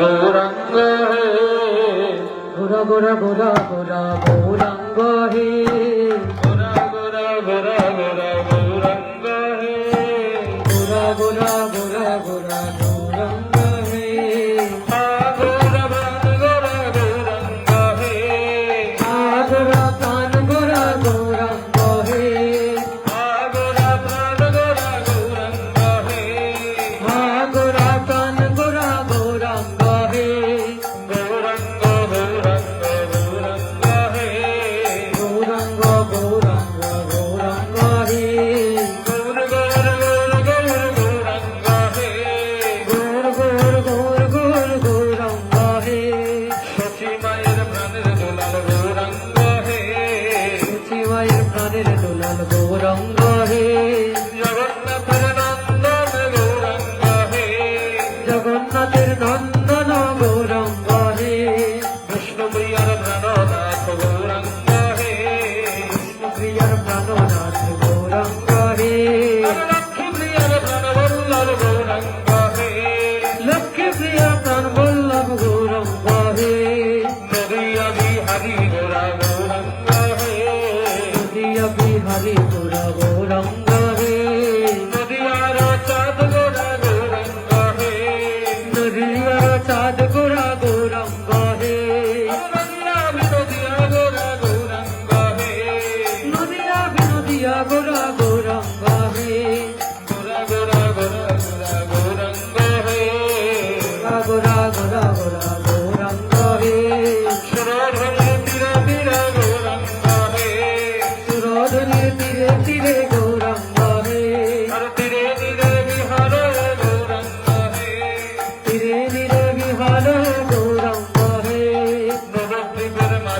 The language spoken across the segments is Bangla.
গৌরঙ্গ হে গোরা গোরা গোরা গোরা গৌরঙ্গ হে গোরা গোরা গোরা গোরা mari tu ra go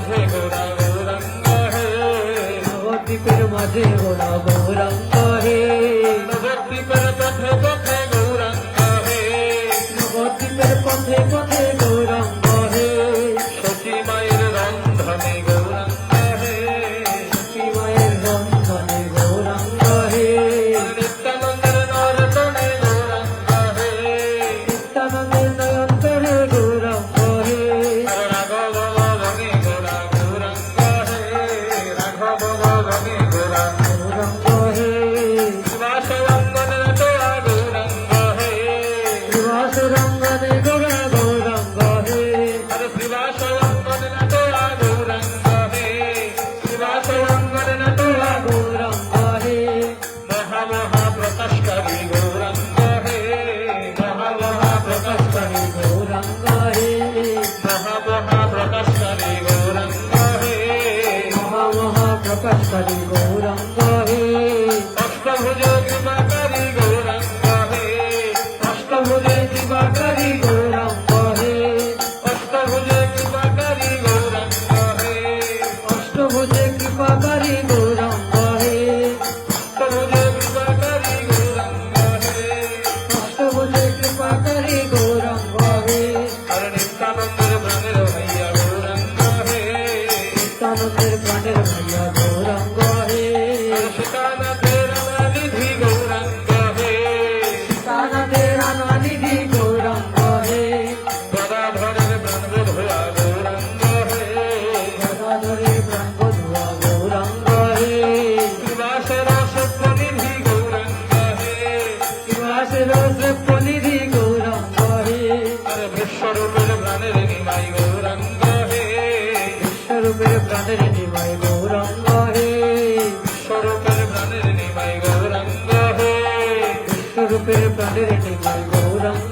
মাঝে গোরা গৌরাঙ্গ হে নবদ্বীপের মাঝে গোরা গৌরাঙ্গ হে। নবদ্বীপের পথে পথে গৌরাঙ্গ হে। নবদ্বীপের পথে পথে গোরা madre de mi malgorón.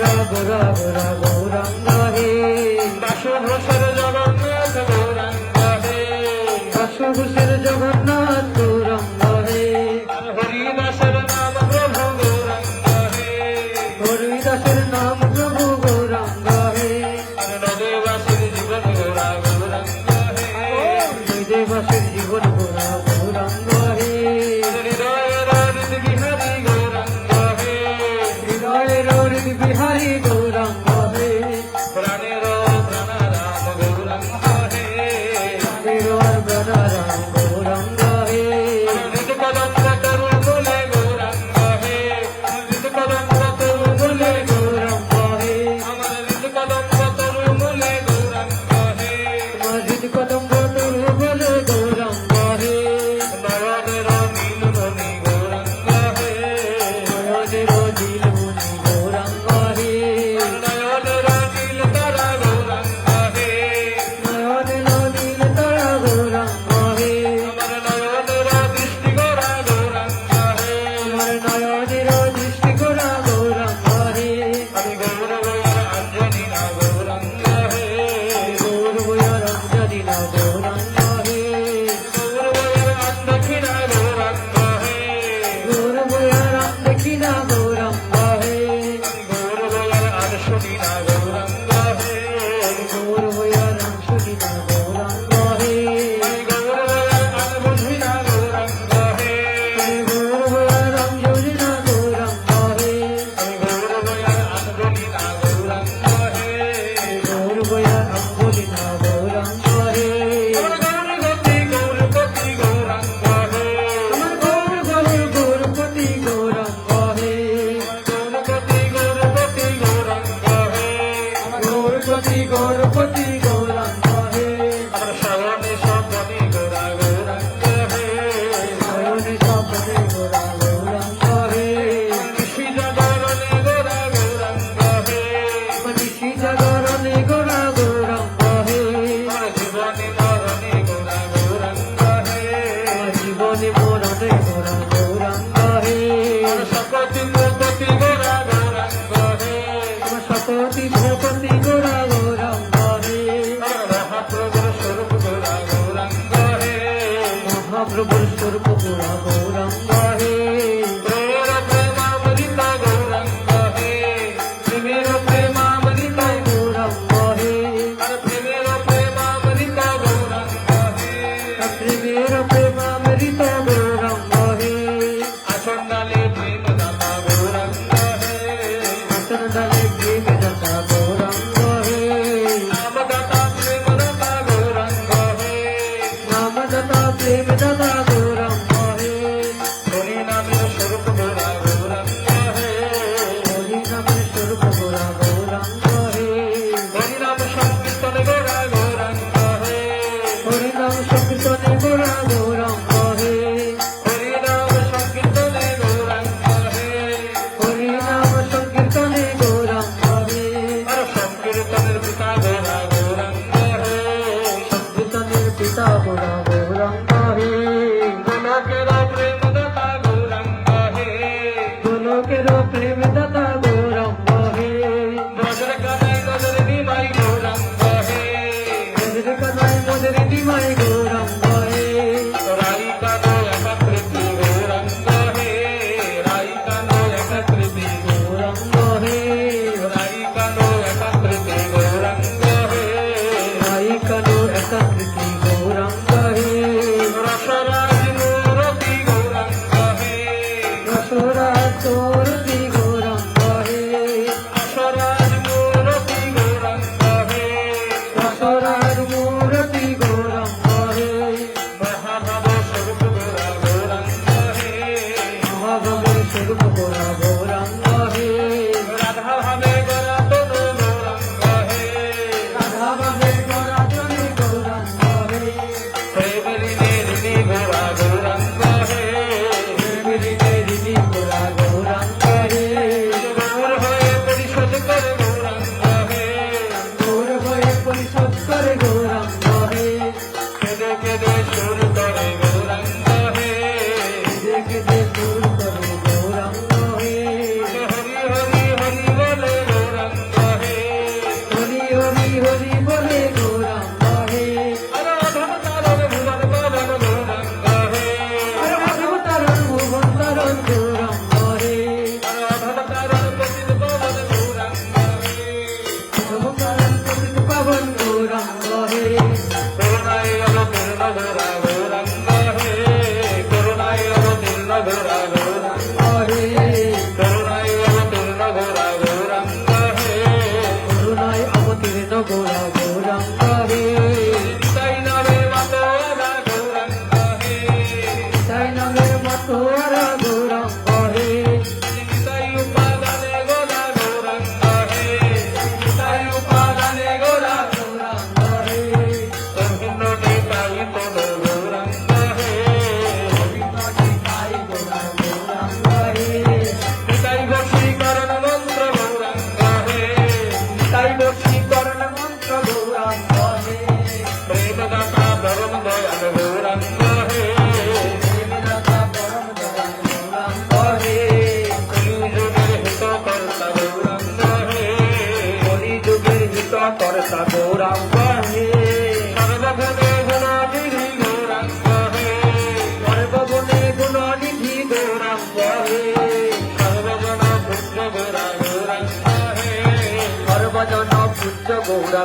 Ram Ram Ram Ram hey Basu Jagannath Gauranga hey. Basu Jagannath Lord, put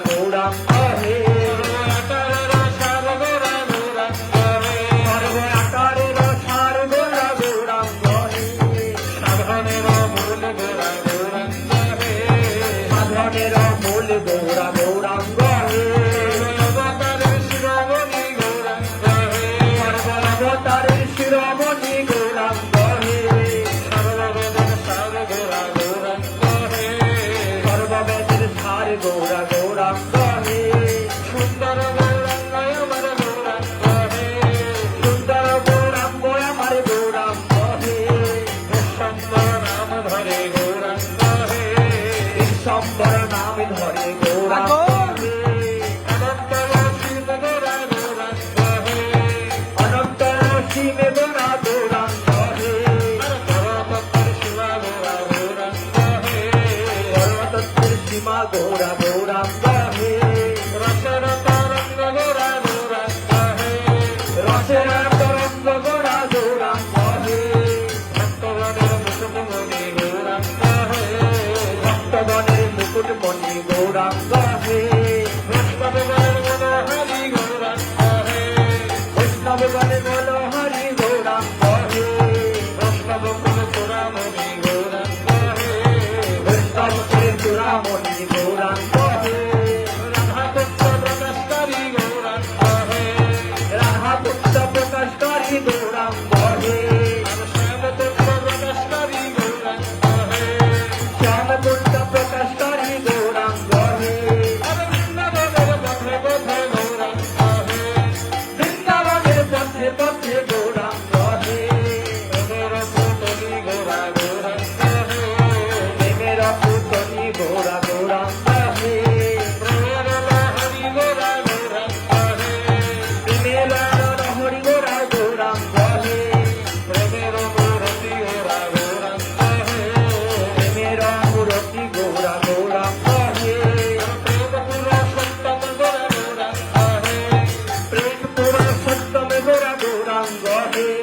Hold on. সীমা গৌরা গৌরাঙ্গ গৌরাঙ্গ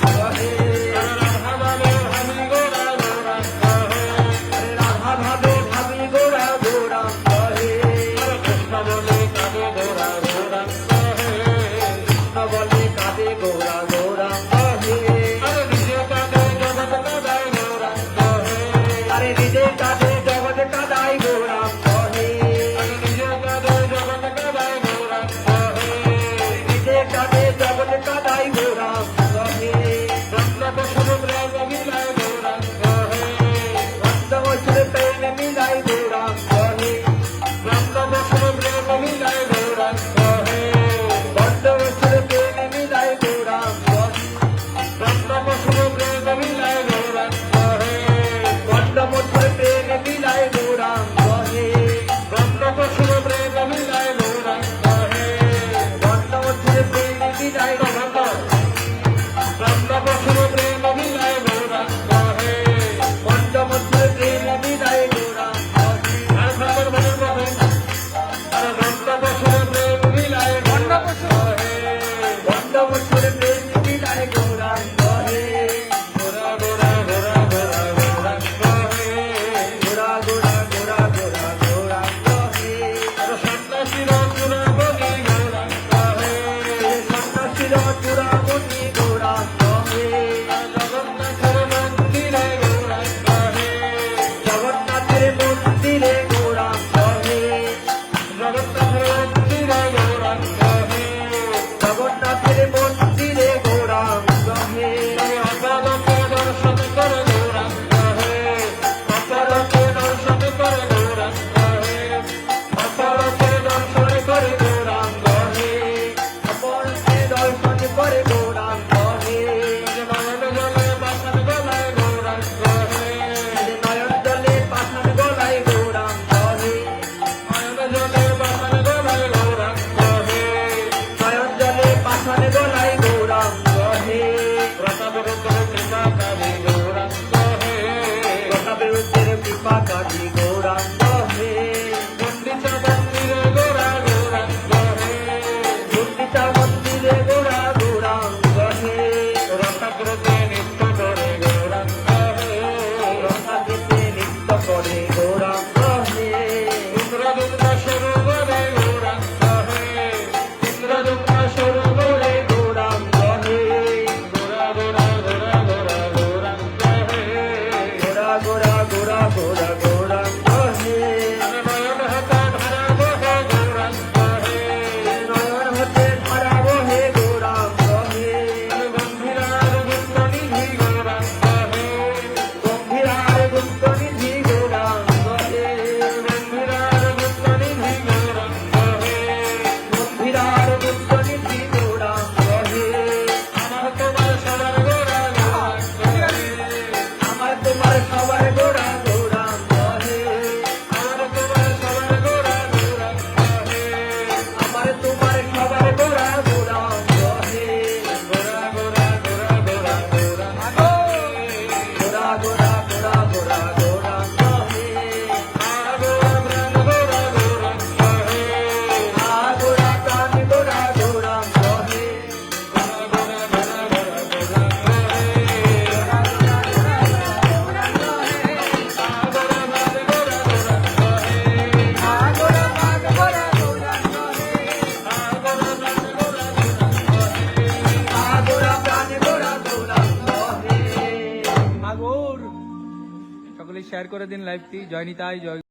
পথে